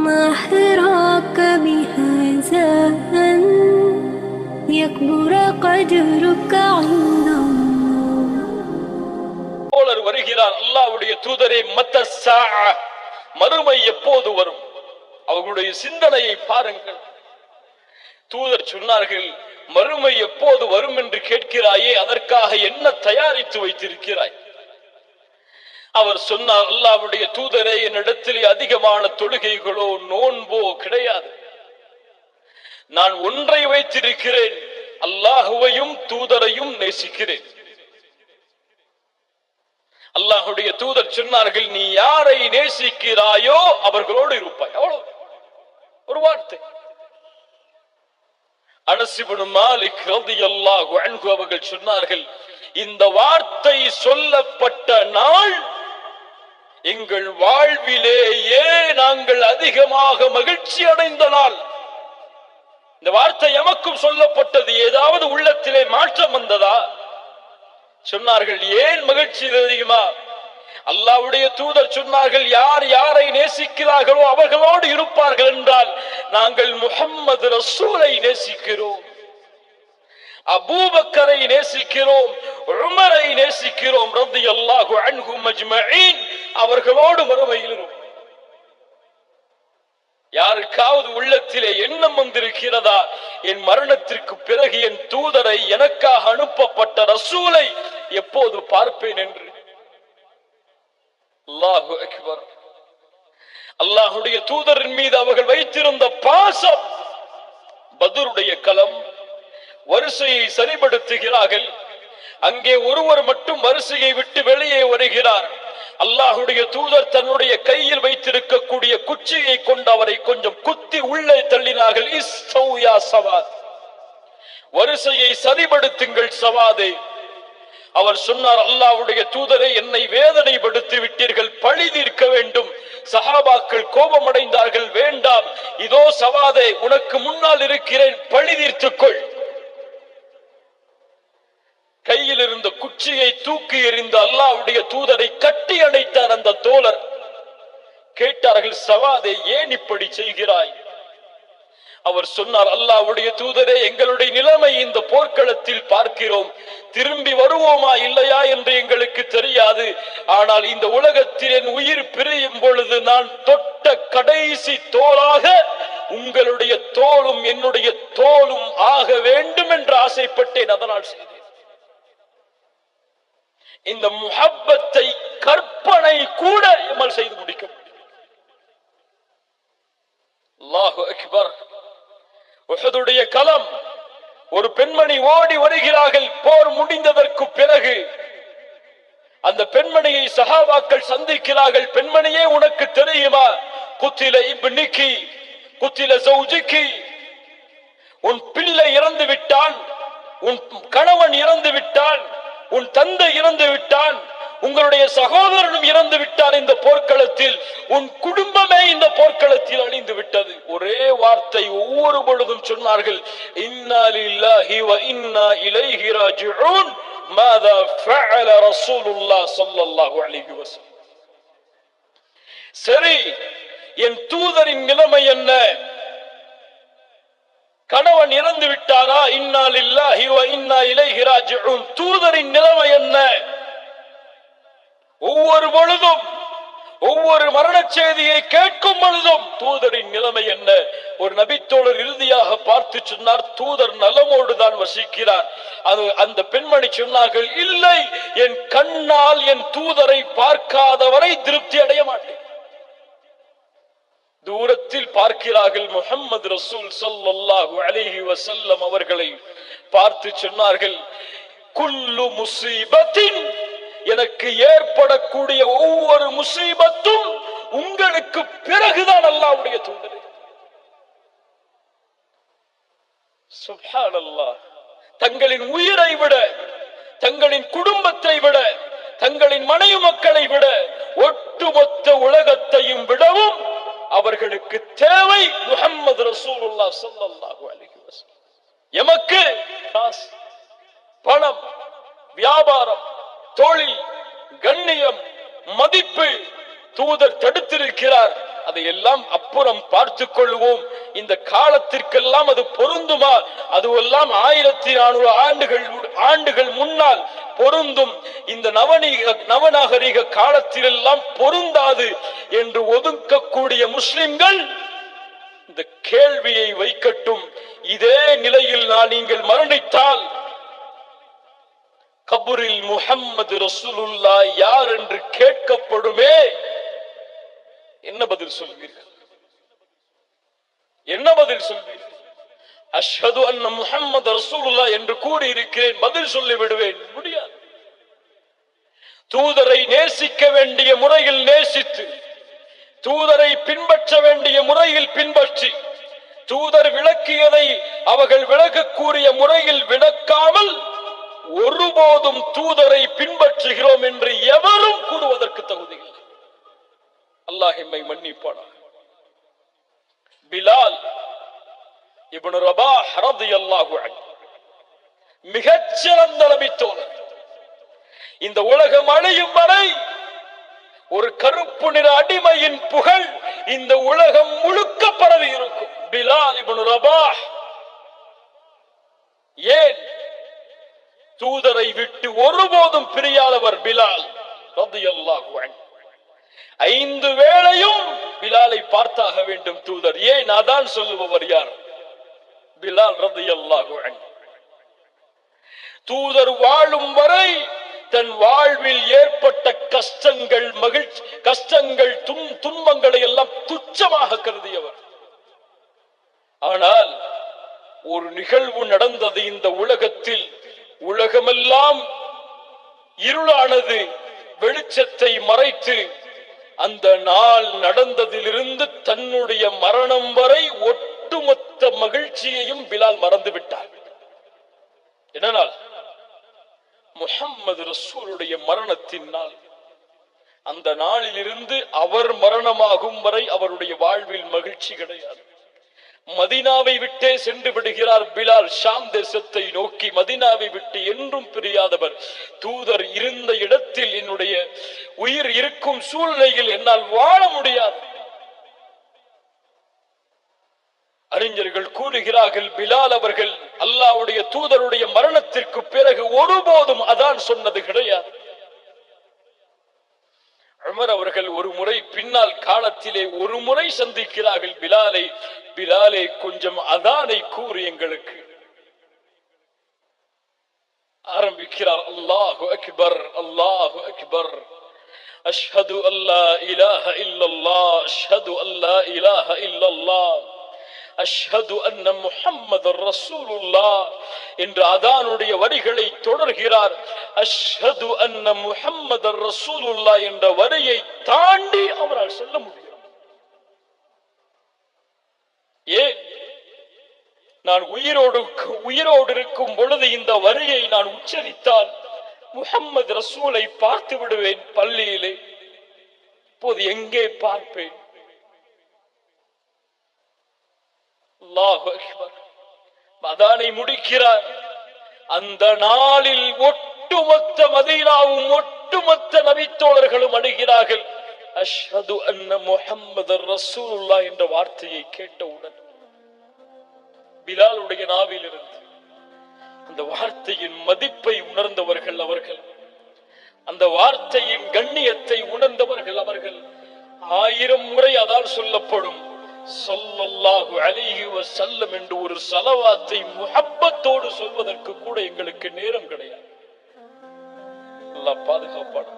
ما حراك بهذا أن يكبر قدرك عند الله தோழர் வருகிறார் அல்லாஹ்வுடைய தூதரே மத்த சாஅ, மறுமை எப்போது வரும் அவர்களுடைய சிந்தனையை பாருங்கள் தூதர் சொன்னார்கள் மறுமை எப்போது வரும் என்று கேட்கிறாயே அதற்காக என்ன தயாரித்து வைத்திருக்கிறாய் அவர் சொன்னார் அல்லாவுடைய தூதரே என்னிடத்தில் அதிகமான தொழுகைகளோ நோன்போ கிடையாது. நான் ஒன்றை வைத்திருக்கிறேன் அல்லாஹுவையும் தூதரையும் நேசிக்கிறேன். அல்லாஹுடைய தூதர் சொன்னார்கள் நீ யாரை நேசிக்கிறாயோ அவர்களோடு இருப்பாய். அவ்வளவு. ஒரு வார்த்தை. அனசிபுன் மாலிக் ரலியல்லாஹு அன்ஹு அவர்கள் சொன்னார்கள் இந்த வார்த்தை சொல்லப்பட்ட நாள் எங்கள் வாழ்விலேயே நாங்கள் அதிகமாக மகிழ்ச்சி அடைந்த நாள்? இந்த வார்த்தை எமக்கும் சொல்லப்பட்டது. ஏதாவது உள்ளத்திலே மாற்றம் வந்ததா? சொன்னார்கள் ஏன் மகிழ்ச்சி தெரியுமா அல்லாவுடைய தூதர் சொன்னார்கள் யார் யாரை நேசிக்கிறார்களோ அவர்களோடு இருப்பார்கள் என்றால் நாங்கள் முஹம்மது ரசூலை நேசிக்கிறோம். அபூபக்கரை நேசிக்கிறோம். உமரை நேசிக்கிறோம். ரத்தி அல்லாஹு அன்ஹு மஜ்மஈன். அவர்களோடு மறுமையிலும் யாருக்காவது உள்ளத்திலே எண்ணம் வந்திருக்கிறதா? என் மரணத்திற்கு பிறகு என் தூதரை எனக்காக அனுப்பப்பட்ட ரசூலை எப்போது பார்ப்பேன் என்று? அல்லாஹு அக்பர். அல்லாஹுடைய தூதரின் மீது அவர்கள் வைத்திருந்த பாசம் பதுருடைய களம் வரிசையை சரிபடுத்துகிறார்கள் அங்கே ஒருவர் மட்டும் வரிசையை விட்டு வெளியே வருகிறார். அல்லாஹுடைய தூதர் தன்னுடைய கையில் வைத்திருக்கக்கூடிய குச்சியை கொண்டு அவரை கொஞ்சம் குத்தி உள்ளே தள்ளினார்கள். இஸ்தௌ சவாத். வரிசையை சரிபடுத்துங்கள் சவாதே. அவர் சொன்னார் அல்லாவுடைய தூதரை என்னை வேதனைப்படுத்தி விட்டீர்கள் பழி தீர்க்க வேண்டும். சஹாபாக்கள் கோபமடைந்தார்கள் வேண்டாம். இதோ சவாதே உனக்கு முன்னால் இருக்கிறேன் பழி தீர்த்துக்கொள் கையில் இருந்த குச்சியை தூக்கி எறிந்த அல்லாவுடைய தூதரை கட்டி அணைத்தார் அந்த தோழர். கேட்டார்கள் சவாதே ஏன் இப்படி செய்கிறாய்? அவர் சொன்னார் அல்லாவுடைய தூதரே எங்களுடைய நிலைமை இந்த போர்க்களத்தில் பார்க்கிறோம். திரும்பி வருவோமா இல்லையா என்று எங்களுக்கு தெரியாது. ஆனால் இந்த உலகத்தில் என் உயிர் பிரியும் பொழுது நான் தொட்ட கடைசி தோளாக உங்களுடைய தோளும் என்னுடைய தோளும் ஆக வேண்டும் என்று ஆசைப்பட்டேன். அதனால் செய்தேன். இந்த முகப்பத்தை கற்பனை கூட எம்மால் செய்து முடிக்க முடியும். அக்பர். உஹதுடைய களம் ஒரு பெண்மணி ஓடி வருகிறார்கள் போர் முடிந்ததற்கு பிறகு. அந்த பெண்மணியை சஹாபாக்கள் சந்திக்கிறார்கள் பெண்மணியே உனக்கு தெரியுமா? குத்தில இப்னிக்கி குத்தில சௌஜிக்கு உன் பிள்ளை இறந்து விட்டான் உன் கணவன் இறந்து விட்டான் உன் தந்தை இறந்து விட்டான் உங்களுடைய சகோதரனும் இறந்து விட்டார் இந்த போர்க்களத்தில். உன் குடும்பமே இந்த போர்க்களத்தில் அழிந்து விட்டது. ஒரே வார்த்தை ஒவ்வொரு பொழுதும் சொன்னார்கள் இன்னா வ இன்னா இலைஹி ராஜிஊன் மாதா ஃபஅல ரசூலுல்லாஹ் ஸல்லல்லாஹு அலைஹி வஸல்லம். சரி என் தூதரின் நிலைமை என்ன? அவன் இறந்து விட்டாரா? இன்னா இன்னா தூதரின் நிலைமை என்ன? ஒவ்வொரு பொழுதும் ஒவ்வொரு மரண செய்தியை கேட்கும் பொழுதும் தூதரின் நிலைமை என்ன? ஒரு நபித்தோழர் இறுதியாக பார்த்து சொன்னார் தூதர் நலமோடு தான் வசிக்கிறார். அது அந்த பெண்மணி சொன்னார்கள் இல்லை என் கண்ணால் என் தூதரை பார்க்காதவரை திருப்தி அடைய மாட்டேன். தூரத்தில் பார்க்கிறார்கள் முகம்மது ரசூல் ஸல்லல்லாஹு அலிஹி வசல்லம் அவர்களை பார்த்து சொன்னார்கள் குல்லு முசீபத்தின் எனக்கு ஏற்படக்கூடிய ஒவ்வொரு முசீபத்தும் உங்களுக்கு பிறகுதான் அல்லாஹ்வுடைய தூதரே. சுப்ஹானல்லாஹ். தங்களின் உயிரை விட தங்களின் குடும்பத்தை விட தங்களின் மனைவி மக்களை விட ஒட்டுமொத்த உலகத்தையும் விடவும் அவர்களுக்கு தேவை முகமது ரசூலுல்லா சல்லல்லாஹு அலைஹி வஸல்லம். எமக்கு காசு பணம் வியாபாரம் தொழில் கண்ணியம் மதிப்பு தூதர் தடுத்திருக்கிறார். அதையெல்லாம் அப்புறம் பார்த்துக் கொள்வோம். இந்த காலத்திற்கெல்லாம் அது பொருந்துமா? அதுவெல்லாம் ஆயிரத்தி நானூறு ஆண்டுகள் ஆண்டுகள் முன்னால் பொருந்தும். இந்த நவநீக நவநாகரிக காலத்திலெல்லாம் பொருந்தாது என்று ஒதுக்கக்கூடிய முஸ்லிம்கள் இந்த கேள்வியை வைக்கட்டும். இதே நிலையில் நான் நீங்கள் மரணித்தால் கபூரில் முஹம்மது ரசூலுல்லா யார் என்று கேட்கப்படுமே? என்ன பதில் சொல்வீர்கள்? என்ன பதில் சொல்வேன் அஷ்ஹது அன்ன முஹம்மது ரசூலுல்லா என்று கூறி இருக்கிறேன் பதில் சொல்லி விடுவேன். முடியாது. தூதரை நேசிக்க வேண்டிய முறையில் நேசித்து தூதரை பின்பற்ற வேண்டிய முறையில் பின்பற்றி தூதர் விளக்கியதை அவர்கள் விளக்கக்கூடிய முறையில் விளக்காமல் ஒருபோதும் தூதரை பின்பற்றுகிறோம் என்று எவரும் கூறுவதற்கு தகுதி இல்லை அல்லாஹ் எம்மை மன்னிப்பானா? பிலால் இப்னு ரபாஹ் ரலியல்லாஹு அன்ஹு. மிகச்சிறந்த நபித்தோழர் இந்த உலகம் அழியும் வரை ஒரு கருப்பு நிற அடிமையின் புகழ் இந்த உலகம் முழுக்க பரவி இருக்கும். பிலால் இபனு ரபா ஏன் தூதரை விட்டு ஒருபோதும் பிரியாதவர் பிலால் ரலியல்லாஹு அன்ஹு. ஐந்து வேளையும் பிலாலை பார்த்தாக வேண்டும் தூதர். ஏன் அதான் சொல்லுபவர் யார்? பிலால் ரலியல்லாஹு அன்ஹு. தூதர் வாழும் வரை தன் வாழ்வில் ஏற்பட்ட கஷ்டங்கள் மகிழ்ச்சி கஷ்டங்கள் துன் துன்பங்களை எல்லாம் துச்சமாக கருதியவர். ஆனால் ஒரு நிகழ்வு நடந்தது இந்த உலகத்தில். உலகமெல்லாம் இருளானது வெளிச்சத்தை மறைத்து அந்த நாள் நடந்ததிலிருந்து தன்னுடைய மரணம் வரை ஒட்டுமொத்த மகிழ்ச்சியையும் பிலால் மறந்து விட்டார். என்ன நாள்? முஹம்மது ரசூலுடைய மரணத்தின் நாள். அந்த நாளிலிருந்து அவர் மரணமாகும் வரை அவருடைய வாழ்வில் மகிழ்ச்சி கிடையாது. மதினாவை விட்டே சென்று விடுகிறார் பிலால். ஷாம் தேசத்தை நோக்கி மதினாவை விட்டு என்றும் பிரியாதவர். தூதர் இருந்த இடத்தில் என்னுடைய உயிர் இருக்கும் சூழ்நிலையில் என்னால் வாழ முடியாது. அறிஞர்கள் கூறுகிறார்கள் பிலால் அவர்கள் அல்லாவுடைய தூதருடைய மரணத்திற்கு பிறகு ஒருபோதும் அதான் சொன்னது கிடையாது. உமர் அவர்கள் ஒரு முறை பின்னால் காலத்திலே ஒரு முறை சந்திக்கிறார்கள் பிலாலை. பிலாலே கொஞ்சம் அதானை கூறு எங்களுக்கு. ஆரம்பிக்கிறார் அல்லாஹு அக்பர் அல்லாஹு அக்பர். அஷ்ஹது அல்லா இலாஹ இல்லல்லாஹ் அஷ்ஹது அல்லா இலாஹ இல்லல்லாஹ். அஷ்ஹது அன்ன முஹம்மது ரசூலுல்லா என்று அதானுடைய வரிகளை தொடர்கிறார். அஷ்ஹது அன்ன முஹம்மது ரசூலுல்லா என்ற வரியை தாண்டி அவரால் சொல்ல முடியும். ஏன்? நான் உயிரோடு உயிரோடு இருக்கும் பொழுது இந்த வரியை நான் உச்சரித்தால் முஹம்மது ரசூலை பார்த்து விடுவேன் பள்ளியிலே. இப்போது எங்கே பார்ப்பேன் அல்லாஹு அக்பர் அதனை முடிக்கிறார். அந்த நாளில் ஒட்டுமொத்த மதீனாவும் ஒட்டுமொத்த நபித்தோழர்களும் அணுகிறார்கள். அஷ்ஹது அன்ன முஹம்மது ரசூலுல்லா என்ற வார்த்தையை கேட்டவுடன் பிலாலுடைய நாவில் இருந்து அந்த வார்த்தையின் மதிப்பை உணர்ந்தவர்கள் அவர்கள் அந்த வார்த்தையின் கண்ணியத்தை உணர்ந்தவர்கள் அவர்கள் ஆயிரம் முறை அதால் சொல்லப்படும். சொல்லல்லாஹு அலைஹி வஸல்லம் என்று ஒரு சலவாத்தை முகப்பத்தோடு சொல்வதற்கு கூட எங்களுக்கு நேரம் கிடையாது. நல்லா பாதுகாப்பாடு